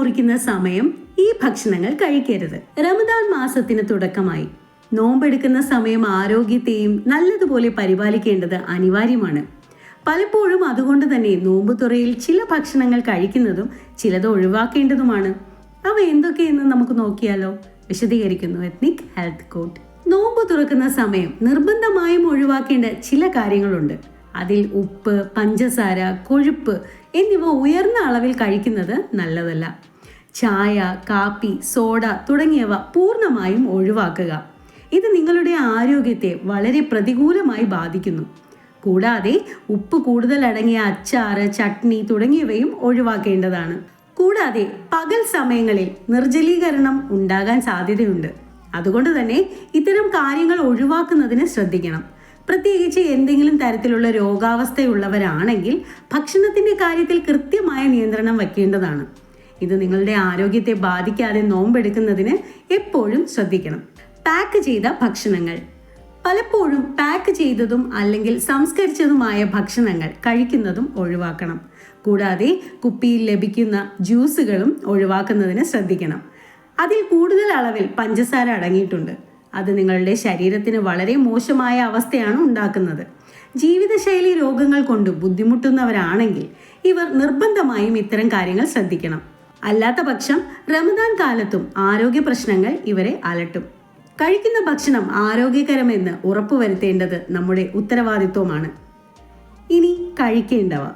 മുറിക്കുന്ന സമയം ഈ ഭക്ഷണങ്ങൾ കഴിക്കരുത്. റമദാൻ മാസത്തിന് തുടക്കമായി. നോമ്പെടുക്കുന്ന സമയം ആരോഗ്യത്തെയും നല്ലതുപോലെ പരിപാലിക്കേണ്ടത് അനിവാര്യമാണ്. പലപ്പോഴും അതുകൊണ്ട് തന്നെ നോമ്പ് തുറയിൽ ചില ഭക്ഷണങ്ങൾ കഴിക്കുന്നതും ചിലത് ഒഴിവാക്കേണ്ടതുമാണ്. അവ എന്തൊക്കെയെന്ന് നമുക്ക് നോക്കിയാലോ? വിശദീകരിക്കുന്നു എത്നിക് ഹെൽത്ത് കോട്ട്. നോമ്പ് തുറക്കുന്ന സമയം നിർബന്ധമായും ഒഴിവാക്കേണ്ട ചില കാര്യങ്ങളുണ്ട്. അതിൽ ഉപ്പ് പഞ്ചസാര കൊഴുപ്പ് എന്നിവ ഉയർന്ന അളവിൽ കഴിക്കുന്നത് നല്ലതല്ല. ചായ കാപ്പി സോഡ തുടങ്ങിയവ പൂർണമായും ഒഴിവാക്കുക. ഇത് നിങ്ങളുടെ ആരോഗ്യത്തെ വളരെ പ്രതികൂലമായി ബാധിക്കുന്നു. കൂടാതെ ഉപ്പ് കൂടുതൽ അടങ്ങിയ അച്ചാറ് ചട്നി തുടങ്ങിയവയും ഒഴിവാക്കേണ്ടതാണ്. കൂടാതെ പകൽ സമയങ്ങളിൽ നിർജലീകരണം ഉണ്ടാകാൻ സാധ്യതയുണ്ട്. അതുകൊണ്ട് തന്നെ ഇത്തരം കാര്യങ്ങൾ ഒഴിവാക്കുന്നതിന് ശ്രദ്ധിക്കണം. പ്രത്യേകിച്ച് എന്തെങ്കിലും തരത്തിലുള്ള രോഗാവസ്ഥയുള്ളവരാണെങ്കിൽ ഭക്ഷണത്തിന്റെ കാര്യത്തിൽ കൃത്യമായ നിയന്ത്രണം വയ്ക്കേണ്ടതാണ് ഇത് നിങ്ങളുടെ ആരോഗ്യത്തെ ബാധിക്കാതെ നോമ്പെടുക്കുന്നതിന് എപ്പോഴും ശ്രദ്ധിക്കണം. പാക്ക് ചെയ്ത ഭക്ഷണങ്ങൾ. പലപ്പോഴും പാക്ക് ചെയ്തതും അല്ലെങ്കിൽ സംസ്കരിച്ചതുമായ ഭക്ഷണങ്ങൾ കഴിക്കുന്നതും ഒഴിവാക്കണം. കൂടാതെ കുപ്പിയിൽ ലഭിക്കുന്ന ജ്യൂസുകളും ഒഴിവാക്കുന്നതിന് ശ്രദ്ധിക്കണം. അതിൽ കൂടുതൽ അളവിൽ പഞ്ചസാര അടങ്ങിയിട്ടുണ്ട്. അത് നിങ്ങളുടെ ശരീരത്തിന് വളരെ മോശമായ അവസ്ഥയാണ് ഉണ്ടാക്കുന്നത്. ജീവിതശൈലി രോഗങ്ങൾ കൊണ്ട് ബുദ്ധിമുട്ടുന്നവരാണെങ്കിൽ ഇവർ നിർബന്ധമായും ഇത്തരം കാര്യങ്ങൾ ശ്രദ്ധിക്കണം. അല്ലാത്ത പക്ഷം റമദാൻ കാലത്തും ആരോഗ്യ പ്രശ്നങ്ങൾ ഇവരെ അലട്ടും. കഴിക്കുന്ന ഭക്ഷണം ആരോഗ്യകരമെന്ന് ഉറപ്പുവരുത്തേണ്ടത് നമ്മുടെ ഉത്തരവാദിത്വമാണ്. ഇനി കഴിക്കേണ്ടവ.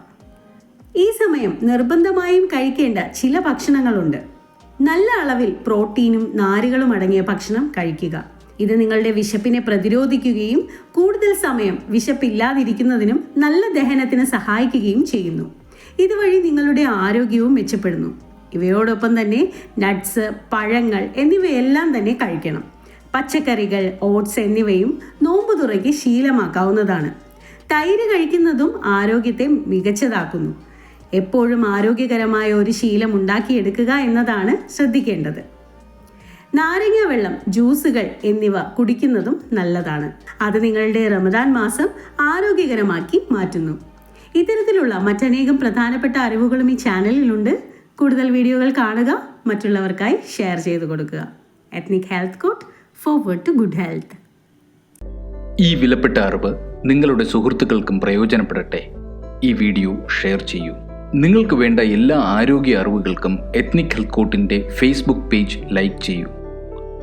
ഈ സമയം നിർബന്ധമായും കഴിക്കേണ്ട ചില ഭക്ഷണങ്ങളുണ്ട്. നല്ല അളവിൽ പ്രോട്ടീനും നാരുകളും അടങ്ങിയ ഭക്ഷണം കഴിക്കുക. ഇത് നിങ്ങളുടെ വിശപ്പിനെ പ്രതിരോധിക്കുകയും കൂടുതൽ സമയം വിശപ്പില്ലാതിരിക്കുന്നതിനും നല്ല ദഹനത്തിന് സഹായിക്കുകയും ചെയ്യുന്നു. ഇതുവഴി നിങ്ങളുടെ ആരോഗ്യവും മെച്ചപ്പെടുന്നു. ഇവയോടൊപ്പം തന്നെ നട്ട്സ് പഴങ്ങൾ എന്നിവയെല്ലാം തന്നെ കഴിക്കണം. പച്ചക്കറികൾ ഓട്സ് എന്നിവയും നോമ്പ് തുറയ്ക്ക് ശീലമാക്കാവുന്നതാണ്. തൈര് കഴിക്കുന്നതും ആരോഗ്യത്തെ മികച്ചതാക്കുന്നു. എപ്പോഴും ആരോഗ്യകരമായ ഒരു ശീലം ഉണ്ടാക്കിയെടുക്കുക എന്നതാണ് ശ്രദ്ധിക്കേണ്ടത്. നാരങ്ങ വെള്ളം ജ്യൂസുകൾ എന്നിവ കുടിക്കുന്നതും നല്ലതാണ്. അത് നിങ്ങളുടെ റമദാൻ മാസം ആരോഗ്യകരമാക്കി മാറ്റുന്നു. ഇത്തരത്തിലുള്ള മറ്റനേകം പ്രധാനപ്പെട്ട അറിവുകളും ഈ ചാനലിലുണ്ട്. കൂടുതൽ വീഡിയോകൾ കാണുക മറ്റുള്ളവർക്കായി ഷെയർ ചെയ്തു കൊടുക്കുക. Ethnic Health Court forward to good health ഈ വിലപ്പെട്ട അറിവ് നിങ്ങളുടെ സുഹൃത്തുക്കൾക്കും പ്രയോജനപ്പെടട്ടെ. ഈ വീഡിയോ ഷെയർ ചെയ്യൂ. നിങ്ങൾക്ക് വേണ്ട എല്ലാ ആരോഗ്യ അറിവുകൾക്കും എത്നിക് ഹെൽത്ത് കോട്ടിന്റെ ഫേസ്ബുക്ക് പേജ് ലൈക്ക് ചെയ്യൂ.